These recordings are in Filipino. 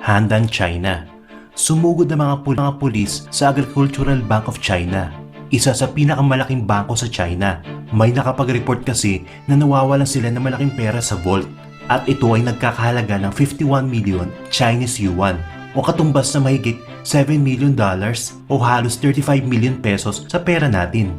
Handan, China. Sumugod ang mga, pul- mga pulis sa Agricultural Bank of China, isa sa pinakamalaking bangko sa China. May nakapag-report kasi na nawawalan sila ng malaking pera sa vault at ito ay nagkakahalaga ng 51 million Chinese yuan o katumbas na mahigit 7 million dollars o halos 35 million pesos sa pera natin.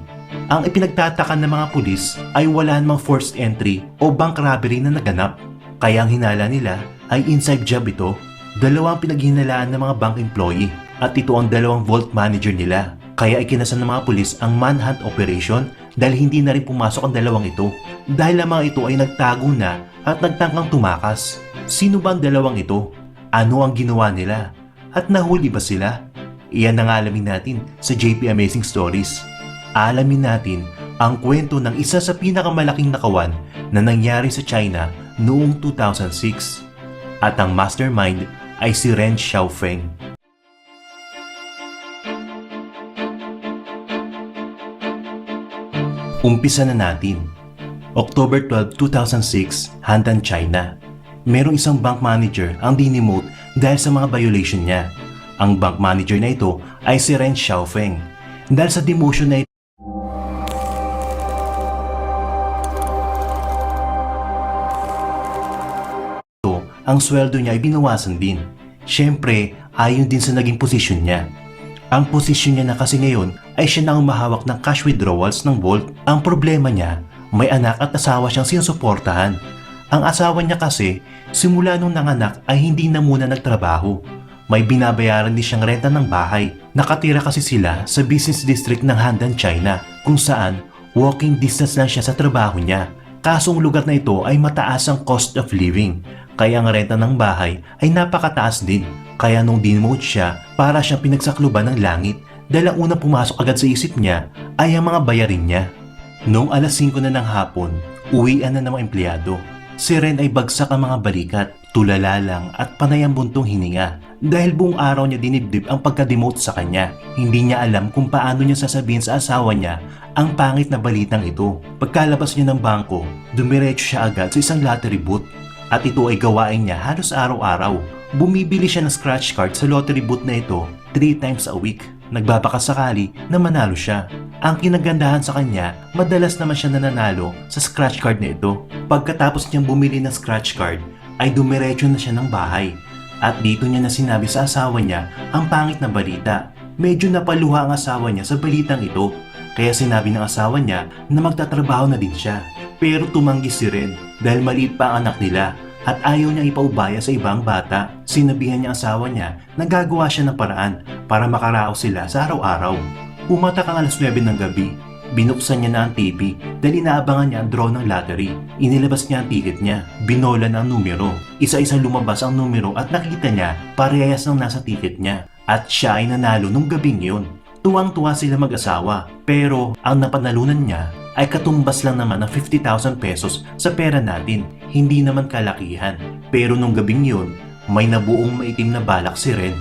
Ang ipinagtataka ng mga pulis ay wala namang forced entry o bank robbery na naganap. Kaya ang hinala nila ay inside job ito. Dalawang pinaghinalaan ng mga bank employee at ito ang dalawang vault manager nila. Kaya ikinasan ng mga pulis ang manhunt operation dahil hindi na rin pumasok ang dalawang ito. Dahil ang mga ito ay nagtago na at nagtangkang tumakas. Sino ba ang dalawang ito? Ano ang ginawa nila? At nahuli ba sila? Iyan ang alamin natin sa JP Amazing Stories. Alamin natin ang kwento ng isa sa pinakamalaking nakawan na nangyari sa China noong 2006. At ang mastermind ay si Ren Xiaofeng. Umpisa na natin. October 12, 2006, Handan, China. Merong isang bank manager ang dinimote dahil sa mga violation niya. Ang bank manager na ito ay si Ren Xiaofeng. Dahil sa demotion na ito, ang sweldo niya ay binawasan din. Siyempre, ayon din sa naging posisyon niya. Ang posisyon niya na kasi ngayon ay siya na ang mahawak ng cash withdrawals ng Volt. Ang problema niya, may anak at asawa siyang sinusuportahan. Ang asawa niya kasi, simula nung nanganak ay hindi na muna nagtrabaho. May binabayaran din siyang renta ng bahay. Nakatira kasi sila sa business district ng Handan, China, kung saan walking distance lang siya sa trabaho niya. Kasong lugar na ito ay mataas ang cost of living, kaya ang renta ng bahay ay napakataas din. Kaya nung demote siya, para siyang pinagsakluban ng langit dahil ang unang pumasok agad sa isip niya ay ang mga bayarin niya. Noong alas 5 na ng hapon, uwian na ng mga empleyado. Si Ren ay bagsak ang mga balikat, tulala lang at panay ang buntong hininga. Dahil buong araw niya dinibdib ang pagka-demote sa kanya, hindi niya alam kung paano niya sasabihin sa asawa niya ang pangit na balitang ito. Pagkalabas niya ng bangko, dumiretso siya agad sa isang lottery booth at ito ay gawain niya halos araw-araw. Bumibili siya ng scratch card sa lottery booth na ito 3 times a week. Nagbabakasakali na manalo siya. Ang kinagandahan sa kanya, madalas naman siya nananalo sa scratch card na ito. Pagkatapos niyang bumili ng scratch card, ay dumiretso na siya ng bahay. At dito niya na sinabi sa asawa niya ang pangit na balita. Medyo napaluha ang asawa niya sa balitang ito. Kaya sinabi ng asawa niya na magtatrabaho na din siya. Pero tumanggi si Ren dahil maliit pa ang anak nila at ayaw niya ipaubaya sa ibang bata. Sinabihan niya asawa niya na gagawa siya ng paraan para makaraos sila sa araw-araw. Pumatak ang alas 9 ng gabi. Binuksan niya na ang TV dahil inaabangan niya ang draw ng lottery. Inilabas niya ang ticket niya. Binola na ang numero. Isa-isa lumabas ang numero at nakita niya parehas ng nasa ticket niya. At siya ay nanalo nung gabing yun. Tuwang-tuwa sila mag-asawa. Pero ang napanalunan niya ay katumbas lang naman ng 50,000 pesos sa pera natin. Hindi naman kalakihan. Pero nung gabing yun, may nabuong maitim na balak si Ren.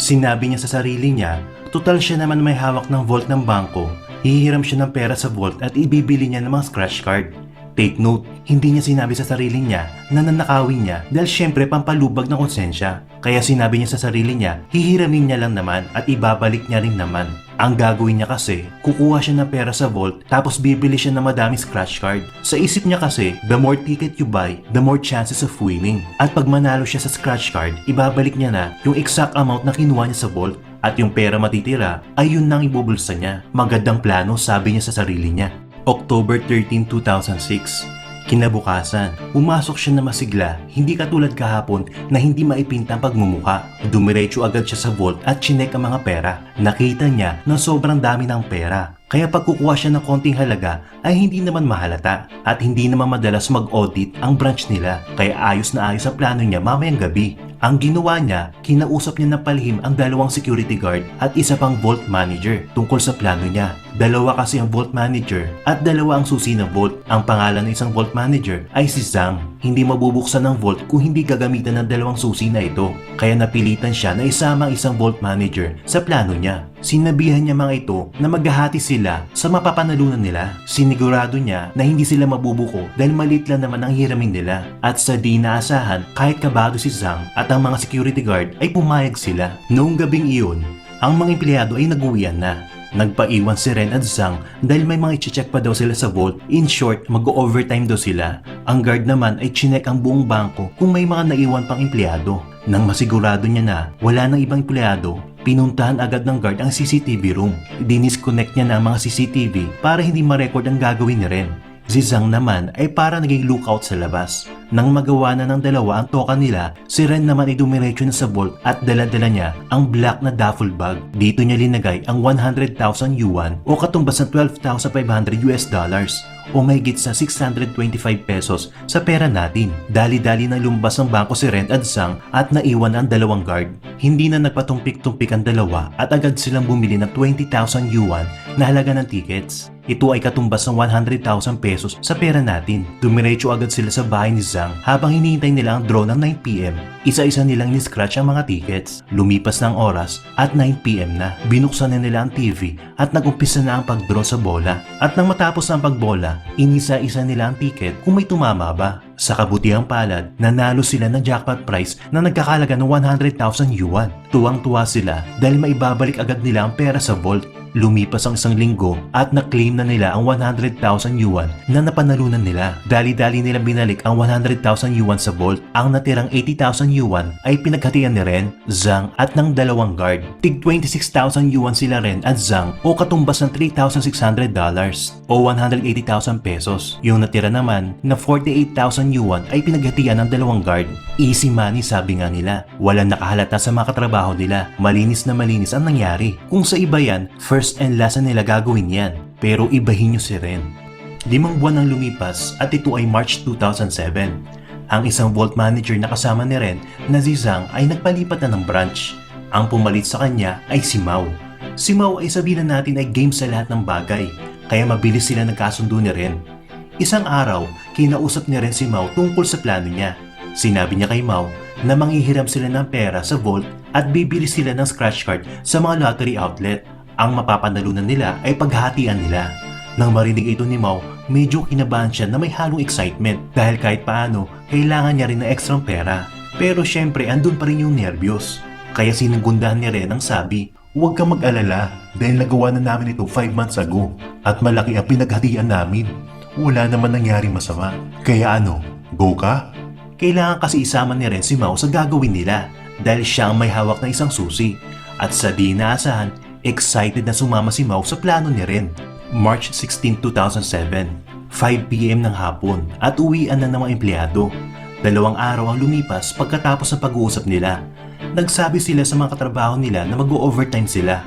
Sinabi niya sa sarili niya, total siya naman may hawak ng vault ng bangko, hihiram siya ng pera sa vault at ibibili niya ng mga scratch card. Take note, hindi niya sinabi sa sarili niya na nanakawin niya dahil syempre pampalubag ng konsensya. Kaya sinabi niya sa sarili niya, hihiramin niya lang naman at ibabalik niya rin naman. Ang gagawin niya kasi, kukuha siya ng pera sa vault tapos bibili siya ng madaming scratch card. Sa isip niya kasi, the more ticket you buy, the more chances of winning. At pag manalo siya sa scratch card, ibabalik niya na yung exact amount na kinuha niya sa vault at yung pera matitira ay yun nang ibubulsa niya. Magandang plano sabi niya sa sarili niya. October 13, 2006 Kinabukasan, pumasok siya na masigla, hindi katulad kahapon na hindi maipinta ang pagmumuka. Dumiretso agad siya sa vault at chinek ang mga pera. Nakita niya na sobrang dami ng pera. Kaya pag kukuha siya ng konting halaga ay hindi naman mahalata at hindi naman madalas mag-audit ang branch nila. Kaya ayos na ayos ang plano niya mamayang gabi. Ang ginawa niya, kinausap niya na palihim ang dalawang security guard at isa pang vault manager tungkol sa plano niya. Dalawa kasi ang vault manager at dalawa ang susi ng vault. Ang pangalan ng isang vault manager ay si Zhang. Hindi mabubuksan ng vault kung hindi gagamitan ng dalawang susi na ito. Kaya napilitan siya na isama ang isang vault manager sa plano niya. Sinabihan niya mga ito na maghahati sila sa mapapanalunan nila. Sinigurado niya na hindi sila mabubuko dahil maliit lang naman ang hiramin nila. At sa di naasahan, kahit kabado si Zhang at ang mga security guard ay pumayag sila. Noong gabing iyon, ang mga empleyado ay nag-uwian na. Nagpaiwan si Ren at Zhang dahil may mga iche-check pa daw sila sa vault. In short, mag-overtime daw sila. Ang guard naman ay chinek ang buong bangko kung may mga naiwan pang empleyado. Nang masigurado niya na wala nang ibang empleyado, pinuntahan agad ng guard ang CCTV room. Dinisconnect niya na ang mga CCTV para hindi ma-record ang gagawin ni Ren. Si Zhang naman ay para naging lookout sa labas. Nang magawa na ng dalawa ang toka nila, si Ren naman ay dumiretso na sa vault at dala-dala niya ang black na duffel bag. Dito niya linagay ang 100,000 yuan o katumbas ng 12,500 US dollars o may sa 625 pesos sa pera natin. Dali-dali na lumabas ng bangko si Ren at Zhang at naiwan ang dalawang guard. Hindi na nagpatumpik-tumpik ang dalawa at agad silang bumili ng 20,000 yuan na halaga ng tickets. Ito ay katumbas ng 100,000 pesos sa pera natin. Dumiretso agad sila sa bahay ni Zhang habang hinihintay nila ang draw ng 9pm. Isa-isa nilang ni-scratch ang mga tickets. Lumipas ng oras at 9pm na. Binuksan na nila ang TV at nag-umpisa na ang pag-draw sa bola. At nang matapos ang pagbola, inisa-isa nila ang ticket kung may tumama ba. Sa kabutihang palad, nanalo sila ng jackpot prize na nagkakalaga ng 100,000 yuan. Tuwang-tuwa sila dahil maibabalik agad nila ang pera sa vault. Lumipas ang isang linggo at na-claim na nila ang 100,000 yuan na napanalunan nila. Dali-dali nilang binalik ang 100,000 yuan sa vault. Ang natirang 80,000 yuan ay pinaghatian ni Ren, Zhang at ng dalawang guard. Tig 26,000 yuan sila Ren at Zhang o katumbas ng 3,600 dollars o 180,000 pesos. Yung natira naman na 48,000 yuan ay pinaghatian ng dalawang guard. Easy money sabi nga nila. Walang nakahalata sa mga katrabaho nila. Malinis na malinis ang nangyari. Kung sa iba yan, first and last na nila gagawin yan. Pero ibahin nyo si Ren. Limang buwan ang lumipas at ito ay March 2007. Ang isang vault manager na kasama ni Ren na si Zhang ay nagpalipat na ng branch. Ang pumalit sa kanya ay si Mao. Si Mao ay sabihin na natin ay game sa lahat ng bagay, kaya mabilis sila nagkasundo ni Ren. Isang araw, kinausap ni Ren si Mao tungkol sa plano niya. Sinabi niya kay Mao na manghihiram sila ng pera sa vault at bibili sila ng scratch card sa mga lottery outlet. Ang mapapanalunan nila ay paghahatian nila. Nang marinig ito ni Mao, medyo kinabahan siya na may halong excitement dahil kahit paano, kailangan niya rin ng ekstrang pera. Pero syempre, andun pa rin yung nervyos. Kaya sinungundahan ni Ren ang sabi, Huwag kang mag-alala dahil nagawa na namin ito 5 months ago at malaki ang pinaghatian namin. Wala naman nangyari masama. Kaya ano, go ka? Kailangan kasi isama ni Ren si Mao sa gagawin nila dahil siya ang may hawak na isang susi. At sa di inaasahan, excited na sumama si Mao sa plano ni Ren. March 16, 2007, 5pm ng hapon at uwian na ng mga empleyado. Dalawang araw ang lumipas pagkatapos ng pag-uusap nila. Nagsabi sila sa mga katrabaho nila na mag-overtime sila.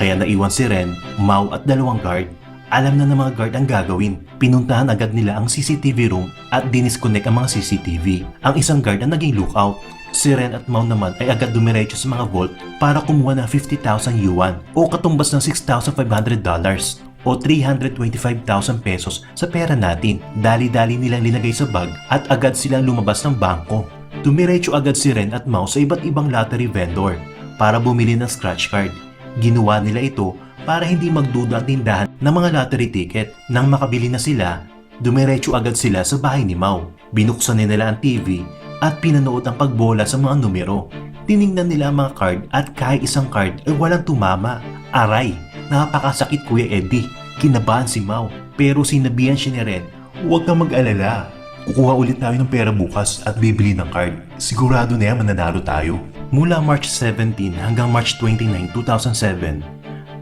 Kaya naiwan si Ren, Mao at dalawang guard. Alam na ng mga guard ang gagawin. Pinuntahan agad nila ang CCTV room at dinisconnect ang mga CCTV. Ang isang guard ang naging lookout. Si Ren at Mao naman ay agad dumiretso sa mga vault para kumuha ng 50,000 yuan o katumbas ng 6,500 dollars o 325,000 pesos sa pera natin. Dali-dali nilang linagay sa bag at agad silang lumabas ng bangko. Dumiretso agad si Ren at Mao sa iba't ibang lottery vendor para bumili ng scratch card. Ginawa nila ito para hindi magduda ang tindahan ng mga lottery ticket. Nang makabili na sila, dumiretso agad sila sa bahay ni Mao. Binuksan nila ang TV at pinanood ang pagbola sa mga numero. Tiningnan nila ang mga card at kahit isang card ay walang tumama. Aray, napakasakit Kuya Eddie. Kinabahan si Mao pero sinabihan siya ni Ren, huwag kang mag-alala. Kukuha ulit tayo ng pera bukas at bibili ng card. Sigurado na yan mananalo tayo. Mula March 17 hanggang March 29, 2007,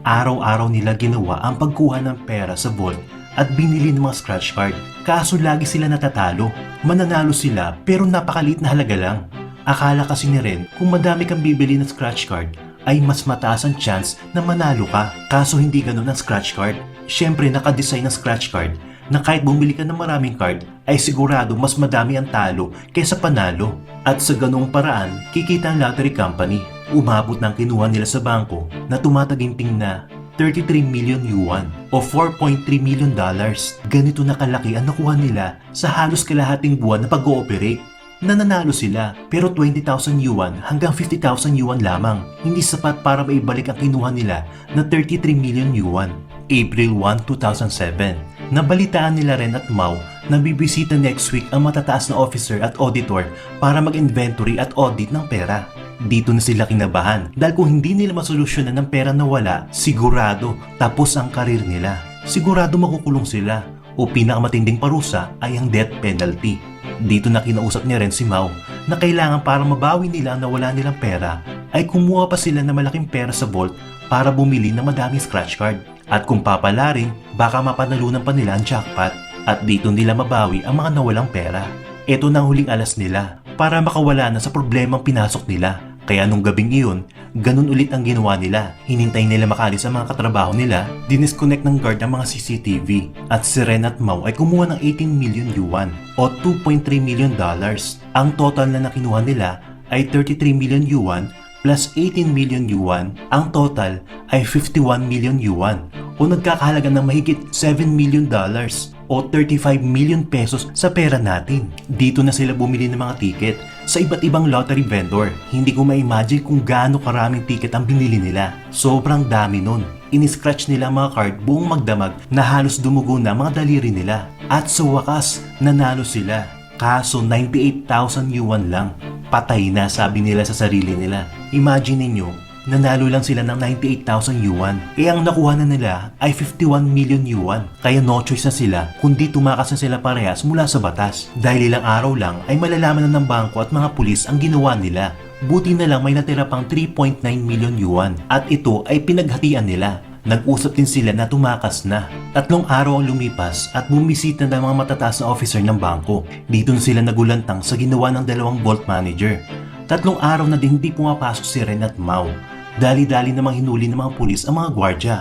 araw-araw nila ginawa ang pagkuha ng pera sa vault at binili ng mga scratch card. Kaso lagi sila natatalo. Mananalo sila pero napakaliit na halaga lang. Akala kasi ni Ren kung madami kang bibili ng scratch card ay mas mataas ang chance na manalo ka. Kaso hindi ganun ang scratch card. Siyempre nakadesign ang scratch card na kahit bumili ka ng maraming card ay sigurado mas madami ang talo kaysa panalo. At sa ganung paraan, kikita ang lottery company. Umabot ng kinuha nila sa bangko na tumataginting na 33 million yuan o 4.3 million dollars. Ganito na kalaki ang nakuha nila sa halos kalahating buwan na pag-ooperate. Nananalo sila pero 20,000 yuan hanggang 50,000 yuan lamang. Hindi sapat para maibalik ang kinuha nila na 33 million yuan. April 1, 2007. Nabalitaan nila Ren at Mau na bibisita next week ang matataas na officer at auditor para mag-inventory at audit ng pera. Dito na sila kinabahan dahil kung hindi nila masolusyonan ng pera na wala, sigurado tapos ang karir nila. Sigurado makukulong sila o pinakamatinding parusa ay ang death penalty. Dito na kinausap niya rin si Mau na kailangan para mabawi nila ang nawala nilang pera ay kumuha pa sila ng malaking pera sa vault para bumili ng madaming scratch card. At kung papala rin, baka mapanalunan pa nila ang jackpot at dito nila mabawi ang mga nawalang pera. Ito na ang huling alas nila para makawala na sa problemang pinasok nila. Kaya nung gabing iyon, ganun ulit ang ginawa nila. Hinintay nila makalis ang mga katrabaho nila, dinisconnect ng guard ang mga CCTV, at si Ren at Mau ay kumuha ng 18 million yuan o 2.3 million dollars. Ang total na nakinuha nila ay 33 million yuan plus 18 million yuan, ang total ay 51 million yuan o nagkakahalaga ng mahigit 7 million dollars o 35 million pesos sa pera natin. Dito na sila bumili ng mga ticket sa iba't ibang lottery vendor. Hindi ko ma-imagine kung gaano karaming ticket ang binili nila. Sobrang dami nun. Iniscratch nila mga card buong magdamag na halos dumugo na mga daliri nila. At sa wakas, nanalo sila. Kaso 98,000 yuan lang. Patay na sabi nila sa sarili nila. Imagine ninyo, nanalo lang sila ng 98,000 yuan. Eh ang nakuha na nila ay 51 million yuan. Kaya no choice na sila kundi tumakas na sila parehas mula sa batas. Dahil ilang araw lang ay malalaman na ng bangko at mga pulis ang ginawa nila. Buti na lang may natira pang 3.9 million yuan at ito ay pinaghatian nila. Nag-usap din sila na tumakas na. Tatlong araw ang lumipas at bumisita na mga matataas na officer ng bangko. Dito na sila nagulantang sa ginawa ng dalawang vault manager. Tatlong araw na din hindi pumapasok si Ren at Mau. Dali-dali namang hinuli ng mga pulis ang mga gwardya.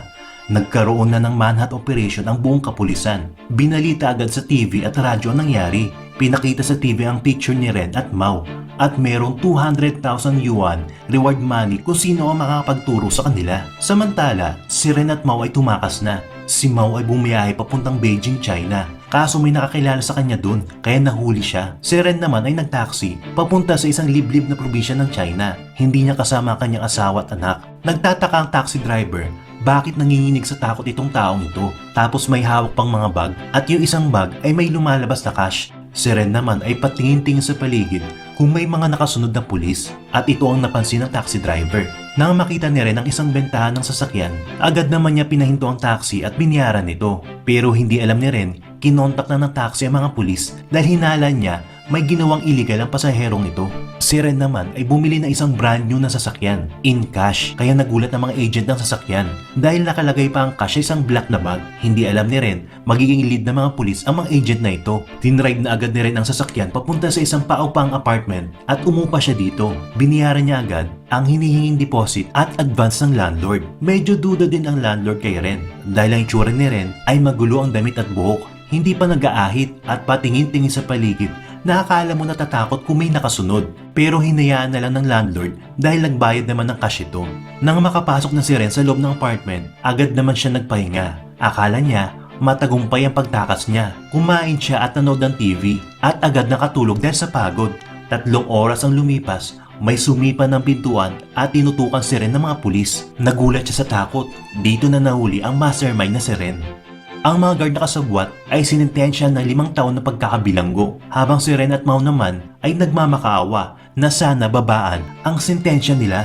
Nagkaroon na ng manhunt operation ang buong kapulisan. Binalita agad sa TV at radyo ang nangyari. Pinakita sa TV ang picture ni Ren at Mau at merong 200,000 yuan reward money kung sino ang makakapagturo sa kanila. Samantala, si Ren at Mau ay tumakas na. Si Mau ay bumiyahe papuntang Beijing, China. Kaso may nakakilala sa kanya dun, kaya nahuli siya. Si Ren naman ay nagtaksi, papunta sa isang liblib na probinsya ng China. Hindi niya kasama ang kanyang asawa at anak. Nagtataka ang taxi driver bakit nanginginig sa takot itong taong ito. Tapos may hawak pang mga bag at yung isang bag ay may lumalabas na cash. Si Ren naman ay patingin-tingin sa paligid kung may mga nakasunod na pulis at ito ang napansin ng taxi driver. Nang makita ni Ren ang isang bentahan ng sasakyan, agad naman niya pinahinto ang taxi at biniyaran nito. Pero hindi alam ni Ren, kinontak na ng taxi ang mga pulis dahil hinala niya may ginawang illegal ang pasaherong ito. Si Ren naman ay bumili ng isang brand new na sasakyan, in cash, kaya nagulat ng mga agent ng sasakyan. Dahil nakalagay pa ang cash sa isang black na bag, hindi alam ni Ren magiging lead ng mga pulis ang mga agent na ito. Tinride na agad ni Ren ang sasakyan papunta sa isang paupang apartment at umupa siya dito. Biniyaran niya agad ang hinihinging deposit at advance ng landlord. Medyo duda din ang landlord kay Ren dahil ang itsura ni Ren ay magulo ang damit at buhok. Hindi pa nag-aahit at patingin-tingin sa paligid nakakala mo natatakot kung may nakasunod. Pero hinayaan na lang ng landlord dahil nagbayad naman ng cash ito. Nang makapasok na si Ren sa loob ng apartment, agad naman siya nagpahinga. Akala niya, matagumpay ang pagtakas niya. Kumain siya at nanood ng TV at agad nakatulog dahil sa pagod. Tatlong oras ang lumipas, may sumipa ng pintuan at tinutukan si Ren ng mga pulis. Nagulat siya sa takot. Dito na nahuli ang mastermind na si Ren. Ang mga guard na kasabwat ay sinintensya ng limang taon na pagkakabilanggo, habang si Ren at Mau naman ay nagmamakaawa na sana babaan ang sentensya nila.